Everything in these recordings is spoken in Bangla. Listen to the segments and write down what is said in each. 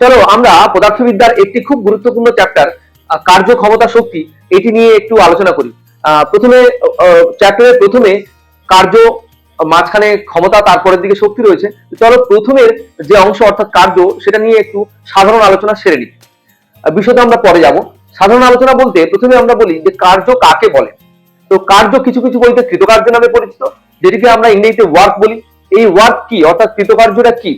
চলো, আমরা পদার্থবিদ্যার একটি খুব গুরুত্বপূর্ণ চ্যাপ্টার কার্য ক্ষমতা শক্তি, এটি নিয়ে একটু আলোচনা করি। প্রথমে চ্যাপ্টারের প্রথমে কার্য, মাঝখানে ক্ষমতা, তারপরের দিকে শক্তি রয়েছে। চলো, প্রথমের যে অংশ, অর্থাৎ কার্য, সেটা নিয়ে একটু সাধারণ আলোচনা সেরে নিই। বিশদে আমরা পরে যাব। সাধারণ আলোচনা বলতে প্রথমে আমরা বলি যে কার্য কাকে বলে। তো কার্য কিছু কিছু বইতে কৃতকার্য নামে পরিচিত, যেটিকে আমরা ইংরেজিতে ওয়ার্ক বলি। এই ওয়ার্ক কি? অর্থাৎ কৃতকার্যটা কি?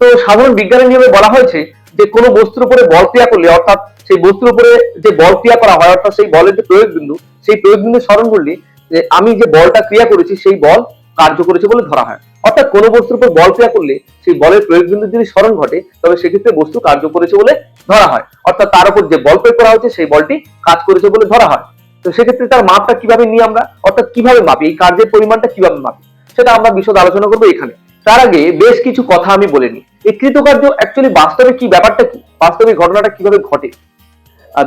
তো সাধারণ বিজ্ঞানের নিয়মে বলা হয়েছে যে কোনো বস্তুর উপরে বল ক্রিয়া করলে, অর্থাৎ সেই বস্তুর উপরে যে বল ক্রিয়া করা হয়, অর্থাৎ সেই বলের যে প্রয়োগ বিন্দু সেই প্রয়োগ বিন্দু স্মরণ করলে যে আমি যে বলটা ক্রিয়া করেছি, সেই বল কার্য করেছে বলে ধরা হয়। অর্থাৎ কোনো বস্তুর উপর বল ক্রিয়া করলে সেই বলের প্রয়োগ বিন্দু যদি স্মরণ ঘটে, তবে সেক্ষেত্রে বস্তু কার্য করেছে বলে ধরা হয়। অর্থাৎ তার উপর যে বল প্রয়োগ করা হয়েছে, সেই বলটি কাজ করেছে বলে ধরা হয়। তো সেক্ষেত্রে তার মাপটা কীভাবে নিই আমরা? অর্থাৎ কীভাবে মাপি? এই কার্যের পরিমাণটা কীভাবে মাপি? সেটা আমরা বিশদ আলোচনা করব এখানে। তার আগে বেশ কিছু কথা আমি বলে এই কৃতকার্য অ্যাকচুয়ালি বাস্তবে কি, ব্যাপারটা কি? বাস্তবে ঘটনাটা কীভাবে ঘটে?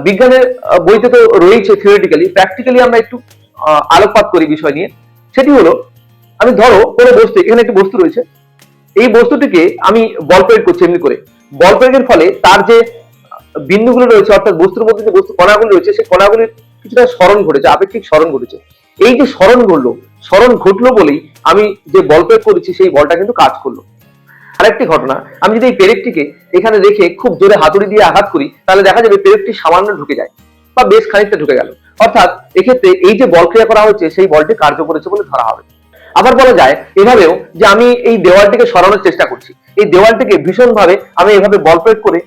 বিজ্ঞানের বইতে তো রয়েছে থিওরিটিক্যালি প্র্যাকটিক্যালি আমরা একটু আলোকপাত করি বিষয় নিয়ে। সেটি হলো, আমি ধরো কোনো বস্তু, এখানে একটি বস্তু রয়েছে। এই বস্তুটিকে আমি বল প্রয়োগ করছি এমনি করে। বল প্রয়োগের ফলে তার যে বিন্দুগুলো রয়েছে, অর্থাৎ বস্তুর মধ্যে যে বস্তু কণাগুলো রয়েছে, সেই কণাগুলির কিছুটা স্মরণ ঘটেছে, আপেক্ষিক স্মরণ ঘটেছে। এই যে স্মরণ ঘটলো স্মরণ ঘটলো বলেই আমি যে বল প্রয়োগ করেছি, সেই বলটা কিন্তু কাজ করল। আরেকটি ঘটনা, আমি যদি এই পেরেকটিকে এখানে রেখে খুব জোরে হাতুড়ি দিয়ে আঘাত করি, তাহলে দেখা যাবে পেরেকটি সামান্য ঢুকে যায় বা বেশ খানিকটা ঢুকে গেল। অর্থাৎ এক্ষেত্রে এই যে বল ক্রিয়া করা হচ্ছে সেই বলটি কার্য করেছে বলে ধরা হবে। আবার বলা যায় এভাবেও যে আমি এই দেওয়ালটিকে সরানোর চেষ্টা করছি। এই দেওয়ালটিকে ভীষণ ভাবে আমি এভাবে বল প্রয়োগ করে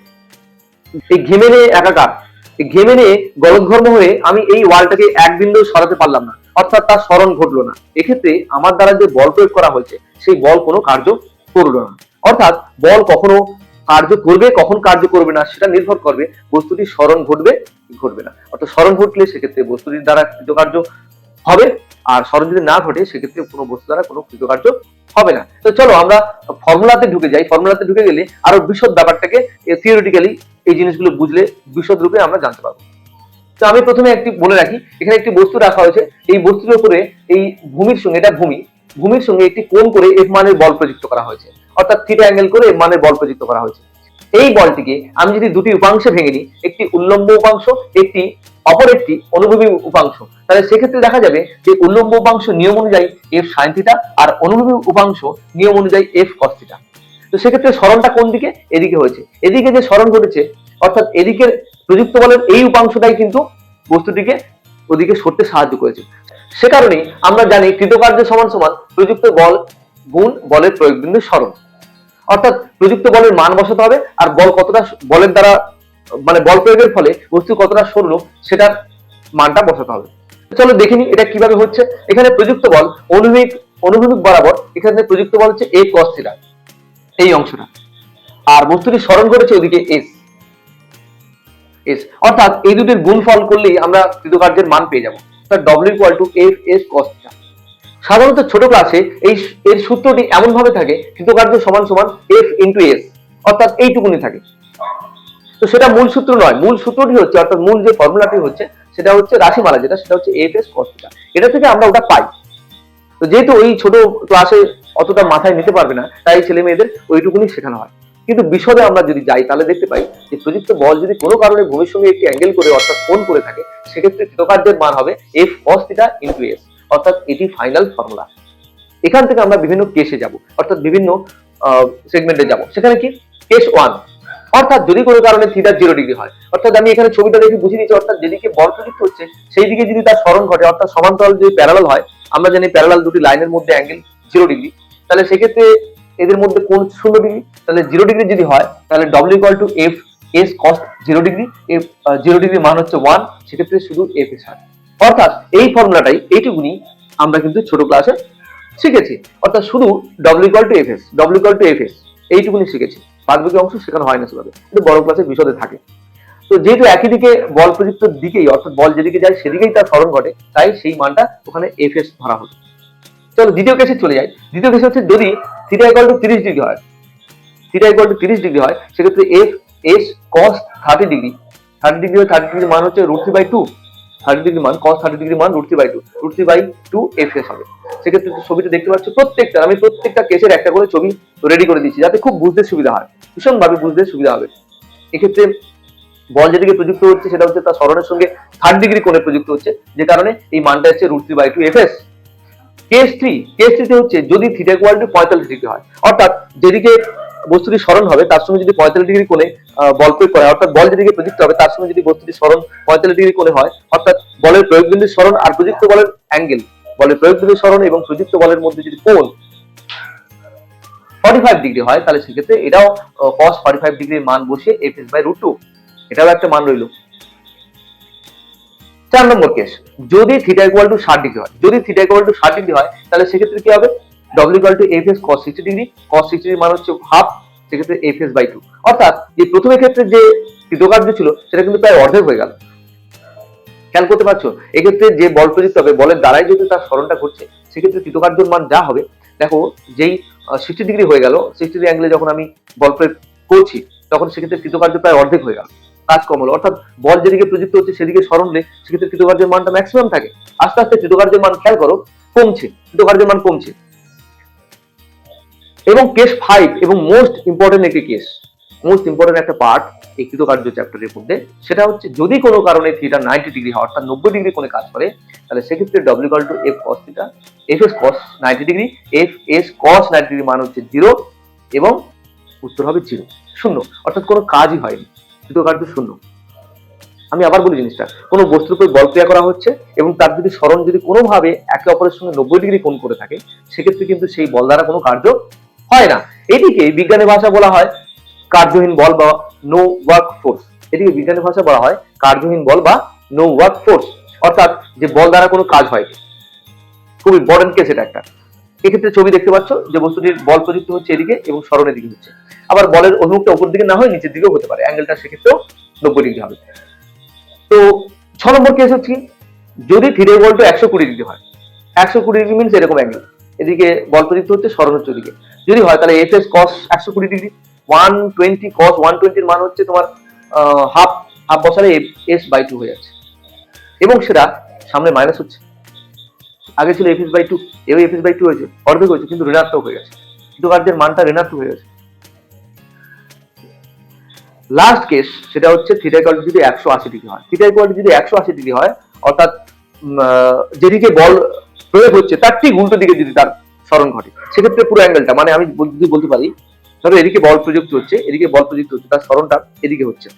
এই ঘেমে নিয়ে একাকার ঘেমে নিয়ে গলদঘর্ম হয়ে আমি এই ওয়ালটাকে এক বিন্দু সরাতে পারলাম না। অর্থাৎ তার স্মরণ ঘটলো না। এক্ষেত্রে আমার দ্বারা যে বল প্রয়োগ করা হয়েছে, সেই বল কোনো কার্য করল না। অর্থাৎ বল কখনো কার্য করবে, কখন কার্য করবে না, সেটা নির্ভর করবে বস্তুটির স্মরণ ঘটবে ঘটবে না। অর্থাৎ স্মরণ ঘটলে সেক্ষেত্রে বস্তুটির দ্বারা কৃতকার্য হবে, আর স্মরণ যদি না ঘটে, সেক্ষেত্রে কোনো বস্তু দ্বারা কোনো কৃতকার্য হবে না। তো চলো আমরা ফর্মুলাতে ঢুকে যাই। ফর্মুলাতে ঢুকে গেলে আরও বিশদ ব্যাপারটাকে থিওরিটিক্যালি এই জিনিসগুলো বুঝলে বিশদ রূপে আমরা জানতে পারব। তো আমি প্রথমে একটি বলে রাখি, এখানে একটি বস্তু রাখা হয়েছে। এই বস্তুর উপরে এই ভূমির সঙ্গে, এটা ভূমি। ভূমির সঙ্গে একটি কোণ করে এফ মানের বল প্রযুক্ত করা হয়েছে। অর্থাৎ থিটা অ্যাঙ্গেল করে এফ মানের বল প্রযুক্ত করা হয়েছে। এই বলটিকে আমি যদি দুটি উপাংশে ভেঙে নিই, একটি উল্লম্ব উপাংশ, একটি অপর একটি অনুভূমি উপাংশ, তাহলে সেক্ষেত্রে দেখা যাবে যে উল্লম্ব উপাংশ নিয়ম অনুযায়ী এফ সাইন থিটা আর অনুভূমি উপাংশ নিয়ম অনুযায়ী এফ কস থিটা তো সেক্ষেত্রে স্মরণটা কোন দিকে? এদিকে হয়েছে। এদিকে যে স্মরণ ঘটেছে, অর্থাৎ এদিকের প্রযুক্ত বলের এই উপাংশটাই কিন্তু বস্তুটিকে ওদিকে সরতে সাহায্য করেছে। সে কারণে আমরা জানি কৃতকার্য সমান সমান প্রযুক্ত বল গুণ বলের প্রয়োগ বিন্দু স্মরণ অর্থাৎ প্রযুক্ত বলের মান বসাতে হবে আর বল কতটা বলের দ্বারা মানে বল প্রয়োগের ফলে বস্তু কতটা সরলো সেটার মানটা বসাতে হবে। চলো দেখিনি এটা কীভাবে হচ্ছে। এখানে প্রযুক্ত বল অনুভূমিক অনুভূমিক বরাবর এখানে প্রযুক্ত বল হচ্ছে এ কস এই অংশটা। আর বস্তুটি স্মরণ করেছে ওদিকে এস এস অর্থাৎ এই দুটির গুণফল করলেই আমরা কৃতকার্যের মান পেয়ে যাব। W equal to F S cos theta সাধারণত ছোট ক্লাসে এই এর সূত্রটি এমন ভাবে থাকে কৃতকার্য সমান সমান এফ ইন্টু এস অর্থাৎ এইটুকুনি থাকে। তো সেটা মূল সূত্র নয়, মূল সূত্রটি হচ্ছে, অর্থাৎ মূল যে ফর্মুলাটি হচ্ছে, সেটা হচ্ছে রাশিমালা, যেটা সেটা হচ্ছে এফ এস কস থিটা এটা থেকে আমরা ওটা পাই। তো যেহেতু ওই ছোট ক্লাসে অতটা মাথায় নিতে পারবে না, তাই ছেলে মেয়েদের ওইটুকুনি শেখানো হয়। কিন্তু বিশদে আমরা যদি যাই, তাহলে দেখতে পাই যে প্রযুক্ত বল যদি কোনো কারণে ভূমির সঙ্গে একটি অ্যাঙ্গেল করে অর্থাৎ কোণ করে থাকে, সেক্ষেত্রে কৃতকার্যের মান হবে F cos theta into S অর্থাৎ এটি ফাইনাল ফর্মুলা এখান থেকে আমরা বিভিন্ন কেসে যাব, অর্থাৎ বিভিন্ন সেগমেন্টে যাব। সেখানে কি? কেস ওয়ান অর্থাৎ যদি কোনো কারণে থিটা জিরো ডিগ্রি হয়, অর্থাৎ আমি এখানে ছবিটা দেখে বুঝিয়ে দিচ্ছি অর্থাৎ যেদিকে বল প্রযুক্ত হচ্ছে, সেই দিকে যদি তার স্মরণ ঘটে, অর্থাৎ সমান্তরাল যদি প্যারালাল হয়, আমরা জানি প্যারালাল দুটি লাইনের মধ্যে অ্যাঙ্গেল জিরো ডিগ্রি তাহলে সেক্ষেত্রে এদের মধ্যে কোন শূন্য ডিগ্রি তাহলে জিরো ডিগ্রি যদি হয়, তাহলে W equal to F S cos zero degree F zero degree মান হচ্ছে ওয়ান সেক্ষেত্রে শুধু এফ এস হয় অর্থাৎ এই ফর্মুলাটাই এইটুকুনি আমরা কিন্তু ছোট ক্লাসে শিখেছি। অর্থাৎ শুধু W equal to F S W equal to F S এইটুকুনি শিখেছি। বাদবাকি অংশ শেখানো হয় না সেভাবে, কিন্তু বড় ক্লাসে বিশদে থাকে। তো যেহেতু একই দিকে বল প্রযুক্ত দিকেই, অর্থাৎ বল যেদিকে যায়, সেদিকেই তার স্মরণ ঘটে, তাই সেই মানটা ওখানে এফ এস ধরা হলো। চলো দ্বিতীয় কেসে চলে যাই। দ্বিতীয় কেসে হচ্ছে যদি থিটা ইকুয়াল টু তিরিশ ডিগ্রি হয়। থিটা ইকুয়াল টু তিরিশ ডিগ্রি হয়, সেক্ষেত্রে F S cos thirty degree thirty degree thirty degree মান হচ্ছে root three by two thirty degree মান কস থার্টি ডিগ্রি মান root three by two root three by two F S হবে। সেক্ষেত্রে ছবিটা দেখতে পাচ্ছ, প্রত্যেকটা, আমি প্রত্যেকটা কেসের একটা করে ছবি রেডি করে দিচ্ছি, যাতে খুব বুঝতে সুবিধা হয়। ভীষণভাবে বুঝতে সুবিধা হবে। এক্ষেত্রে বল যেদিকে প্রযুক্ত হচ্ছে, সেটা হচ্ছে তার স্মরণের সঙ্গে থার্ড ডিগ্রি কোণে প্রযুক্ত হচ্ছে, যে কারণে এই মানটা হচ্ছে root three by two F S case three case থ্রিতে হচ্ছে যদি থিটা ইকুয়াল টু পঁয়তাল্লিশ ডিগ্রি হয়। অর্থাৎ যেদিকে বস্তুটি স্মরণ হবে, তার সঙ্গে যদি পঁয়তাল্লিশ ডিগ্রি কোণে বল প্রয়োগ করা অর্থাৎ বল যেদিকে প্রযুক্ত হবে, তার সঙ্গে যদি বস্তুটি স্মরণ পঁয়তাল্লিশ ডিগ্রি কোণে হয়, অর্থাৎ বলের প্রয়োগ বিন্দুর স্মরণ আর প্রযুক্ত বলের অ্যাঙ্গেল বলের প্রয়োগ বিন্দুর স্মরণ এবং প্রযুক্ত বলের মধ্যে যদি কোণ ফর্টি ফাইভ ডিগ্রি হয়, তাহলে সেক্ষেত্রে এটাও কস ফর্টি ফাইভ ডিগ্রির মান বসিয়ে F S by root two এটাও একটা মান রইল। চার নম্বর কেস যদি থিটা ইকুয়াল টু ষাট ডিগ্রি হয়, যদি থিটা ইকুয়াল টু ষাট ডিগ্রি হয়, তাহলে সেক্ষেত্রে কি হবে? W equal to F S cos sixty degree cos sixty degree মান হচ্ছে হাফ সেক্ষেত্রে এফ এস বাই টু অর্থাৎ যে প্রথমে ক্ষেত্রে যে কৃতকার্য ছিল, সেটা কিন্তু প্রায় অর্ধেক হয়ে গেল। খেয়াল করতে পারছ? এক্ষেত্রে যে বল প্রযুক্ত হবে, বলের দ্বারাই যদি তার স্মরণটা ঘটছে, সেক্ষেত্রে কৃতকার্যর মান যা হবে, দেখো যেই সিক্সটি ডিগ্রি হয়ে গেল সিক্সটি ডিগ্রি অ্যাঙ্গেলে যখন আমি বল প্রয়োগ করছি, তখন সেক্ষেত্রে কৃতকার্য প্রায় অর্ধেক হয়ে গেল। কাজ কম হলো। অর্থাৎ বল যেদিকে প্রযুক্ত হচ্ছে, সেদিকে স্মরণ হলে সেক্ষেত্রে কৃতকার্যের মানটা ম্যাক্সিমাম থাকে। আস্তে আস্তে কৃতকার্যের মান খেয়াল করো, কমছে। কৃতকার্যের মান কমছে। এবং কেস ফাইভ এবং মোস্ট ইম্পর্টেন্ট একটি কেস মোস্ট ইম্পর্টেন্ট একটা পার্ট এই কৃতকার্য চ্যাপ্টারের মধ্যে। সেটা হচ্ছে, যদি কোনো কারণে থিটা নাইনটি ডিগ্রি হয়, অর্থাৎ নব্বই ডিগ্রি কোণে কাজ করে, তাহলে সেক্ষেত্রে W equal to F cos theta F S cos ninety degree F S cos ninety degree মান হচ্ছে জিরো এবং উত্তর হবে জিরো শূন্য। অর্থাৎ কোনো কাজই হয়নি। কৃতকার্য শূন্য। আমি আবার বলি জিনিসটা, কোনো বস্তুর উপর বল ক্রিয়া করা হচ্ছে এবং তার যদি স্মরণ যদি কোনোভাবে একে অপরের সঙ্গে নব্বই ডিগ্রি কোণ করে থাকে, সেক্ষেত্রে কিন্তু সেই বল দ্বারা কোনো কার্য হয় না। এটিকে বিজ্ঞানের ভাষা বলা হয় কার্যহীন বল বা নো ওয়ার্ক ফোর্স এটিকে বিজ্ঞানের ভাষা বলা হয় কার্যহীন বল বা নো ওয়ার্ক ফোর্স অর্থাৎ যে বল দ্বারা কোনো কাজ হয়নি খুব ইম্পর্টেন্ট কেস এটা একটা। এক্ষেত্রে ছবি দেখতে পাচ্ছ যে বস্তুটির বল প্রযুক্ত হচ্ছে এদিকে এবং স্মরণের দিকে হচ্ছে। আবার বলের অভিমুখটা উপর দিকে না হয় নিচের দিকেও হতে পারে। অ্যাঙ্গেলটা সেক্ষেত্রেও নব্বই ডিগ্রি হবে। তো ছ নম্বর কেস হচ্ছে যদি থিরে বলটা একশো কুড়ি ডিগ্রি হয়, একশো কুড়ি ডিগ্রি মিনস এরকম অ্যাঙ্গেল এদিকে বল প্রযুক্ত হচ্ছে, স্মরণ হচ্ছে ওদিকে। যদি হয়, তাহলে এফ এস কস একশো কুড়ি degree one twenty cos one টোয়েন্টির মান হচ্ছে তোমার হাফ হাফ বছরে এস বাই টু হয়ে যাচ্ছে। এবং সেটা সামনে মাইনাস হচ্ছে। আগে ছিল এস বাই টু এও এফ এস বাই টু হয়েছে, অর্ধেক হয়েছে, কিন্তু ঋণাত্মক হয়ে গেছে। কিন্তু কার্যের মানটা ঋণাত্মক হয়ে গেছে। লাস্ট কেস সেটা হচ্ছে থিটা ইকুয়াল যদি একশো আশি ডিগ্রি হয়। থিটা ইকুয়াল যদি একশো আশি ডিগ্রি হয়, অর্থাৎ যেদিকে বল প্রয়োগ হচ্ছে, তার ঠিক উল্টো দিকে যদি তার স্মরণ ঘটে, সেক্ষেত্রে পুরো অ্যাঙ্গেলটা মানে আমি যদি বলতে পারি, ধরো এদিকে বল প্রযুক্ত হচ্ছে, এদিকে বল প্রযুক্ত হচ্ছে, তার স্মরণটা এদিকে হচ্ছে।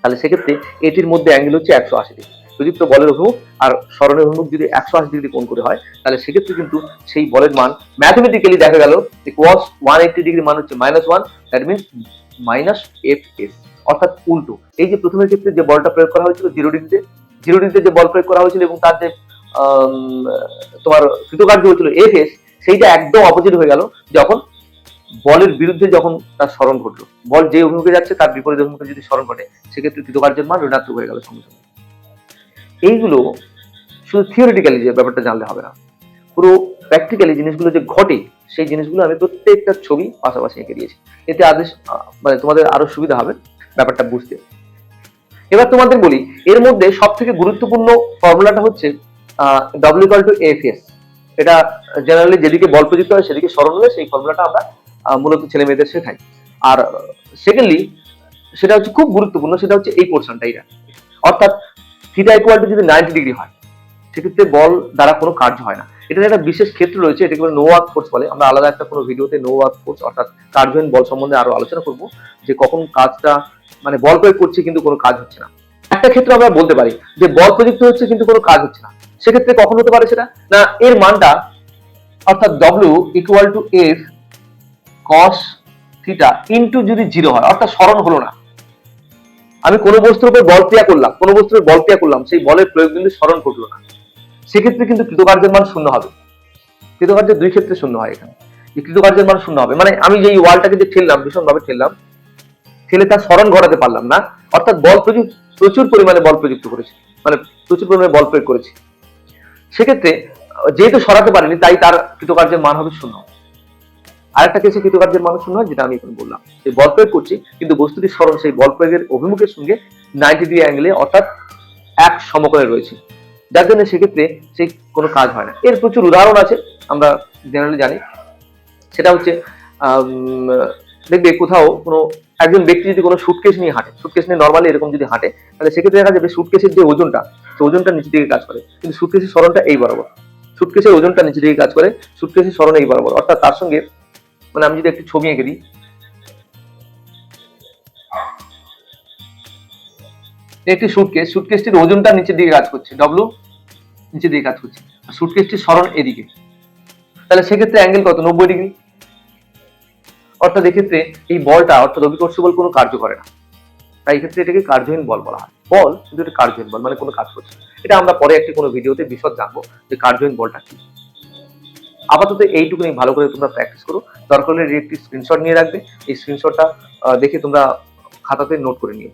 তাহলে সেক্ষেত্রে এটির মধ্যে অ্যাঙ্গেল হচ্ছে একশো আশি ডিগ্রি প্রযুক্ত বলের অভিমুখ আর স্মরণের অভিমুখ যদি একশো আশি ডিগ্রি কোণ করে হয়, তাহলে সেক্ষেত্রে কিন্তু সেই বলের মান ম্যাথমেটিক্যালি দেখা গেল কস ওয়ান এইটি ডিগ্রি মান হচ্ছে minus one that means minus F S অর্থাৎ উল্টো। এই যে প্রথমের ক্ষেত্রে যে বলটা প্রয়োগ করা হয়েছিল জিরো ডিগ্রিতে জিরো ডিগ্রিতে যে বল প্রয়োগ করা হয়েছিল এবং তার যে তোমার কৃতকার্য হয়েছিল এফ এস সেইটা একদম অপোজিট হয়ে গেল যখন বলের বিরুদ্ধে যখন তার স্মরণ ঘটলো। বল যে অভিমুখে যাচ্ছে, তার বিপরীত অভিমুখে যদি স্মরণ ঘটে, সেক্ষেত্রে কৃতকার্যের মান ঋণাত্মক হয়ে গেল সঙ্গে সঙ্গে। এইগুলো শুধু থিওরিটিক্যালি যে ব্যাপারটা জানলে হবে না। পুরো প্র্যাকটিক্যালি জিনিসগুলো যে ঘটে, সেই জিনিসগুলো আমি প্রত্যেকটা ছবি পাশাপাশি এঁকে দিয়েছি। এতে আদেশ মানে তোমাদের আরও সুবিধা হবে ব্যাপারটা বুঝতে। এবার তোমাদের বলি, এর মধ্যে সব থেকে গুরুত্বপূর্ণ ফর্মুলাটা হচ্ছে W equal to F S এটা জেনারেলি যেদিকে বল প্রযুক্ত হয় সেদিকে স্মরণ হলে সেই ফর্মুলাটা আমরা মূলত ছেলে মেয়েদের শেখাই। আর সেকেন্ডলি সেটা হচ্ছে খুব গুরুত্বপূর্ণ, সেটা হচ্ছে এই পোর্শনটা এটা অর্থাৎ থিটা ইকুয়াল টু যদি নাইনটি ডিগ্রি হয়, সেক্ষেত্রে বল দ্বারা কোনো কার্য হয় না। এটার একটা বিশেষ ক্ষেত্র রয়েছে, এটাকে বলে নো ওয়ার্ক ফোর্স বলে। আমরা আলাদা একটা কোনো ভিডিওতে নো ওয়ার্ক ফোর্স অর্থাৎ কার্যহীন বল সম্বন্ধে আরও আলোচনা করব, যে কখন কাজটা মানে বল প্রয়োগ করছে কিন্তু কোনো কাজ হচ্ছে না। একটা ক্ষেত্রে আমরা বলতে পারি, যে বল প্রযুক্ত হচ্ছে কিন্তু কোনো কাজ হচ্ছে না। সেক্ষেত্রে কখন হতে পারে সেটা? না, এর মানটা অর্থাৎ W equal to F cos theta into যদি জিরো হয়, অর্থাৎ স্মরণ হলো না। আমি কোনো বস্তুর উপর বল ক্রিয়া করলাম, কোনো বস্তুর বল ক্রিয়া করলাম, সেই বলের প্রয়োগ কিন্তু স্মরণ ঘটলো না। সেক্ষেত্রে কিন্তু কৃতকার্যের মান শূন্য হবে। কৃতকার্যের দুই ক্ষেত্রে শূন্য হয় এখানে। যে কৃতকার্যের মান শূন্য হবে। মানে আমি যে ওয়ালটাকে যে ঠেললাম, ভীষণভাবে ঠেললাম, ঠেলে তার স্মরণ ঘটাতে পারলাম না। অর্থাৎ বল প্রযুক্ত, প্রচুর পরিমাণে বল প্রযুক্ত করেছে। মানে প্রচুর পরিমাণে বল প্রয়োগ করেছে। সেক্ষেত্রে, যেহেতু সরাতে পারেনি, তাই তার কৃতকার্যের মান হবে শূন্য। আরেকটা কেসে কৃতকার্যের মানুষ হয় যেটা আমি এখন বললাম। সেই বল প্রয়োগ করছি, কিন্তু বস্তুটির স্মরণ সেই বল প্রয়োগের অভিমুখের সঙ্গে নাইনটি ডিগ্রি অ্যাঙ্গেলে অর্থাৎ এক সমকোণে রয়েছে। যার জন্য সেক্ষেত্রে সেই কোনো কাজ হয় না। এর প্রচুর উদাহরণ আছে, আমরা জেনারেলি জানি। সেটা হচ্ছে দেখবে কোথাও কোনো একজন ব্যক্তি যদি কোনো সুটকেস নিয়ে হাঁটে সুটকেস নিয়ে নর্মালি এরকম যদি হাঁটে, তাহলে সেক্ষেত্রে দেখা যাবে সুটকেসের যে ওজনটা সেই ওজনটা নিচের দিকে কাজ করে। কিন্তু সুটকেসের স্মরণটা এই বরাবর। সুটকেসের ওজনটা নিচের দিকে কাজ করে সুটকেসের স্মরণ এই বরাবর। অর্থাৎ তার সঙ্গে মানে আমি যদি একটু ছবি এঁকে দিই। একটি সুটকেস সুটকেসটির ওজনটা নিচের দিকে কাজ করছে ডব্লু নিচের দিকে কাজ করছে। আর সুটকেসটির স্মরণ এদিকে। তাহলে সেক্ষেত্রে অ্যাঙ্গেল কত? নব্বই ডিগ্রি। অর্থাৎ এক্ষেত্রে এই বলটা অর্থাৎ অভিকর্ষ বল কোনো কার্য করে না। তাই এক্ষেত্রে এটাকে কার্যহীন বল বলা হয়। বল কিন্তু এটা কার্যহীন বল মানে কোনো কাজ করছে এটা আমরা পরে একটি কোনো ভিডিওতে বিশদ জানব যে কার্যহীন বলটা কি। আপাতত এইটুকুনি ভালো করে তোমরা প্র্যাকটিস করো। দরকার হলে একটি স্ক্রিনশট নিয়ে রাখবে। এই স্ক্রিনশটটা দেখে তোমরা খাতাতে নোট করে নিও।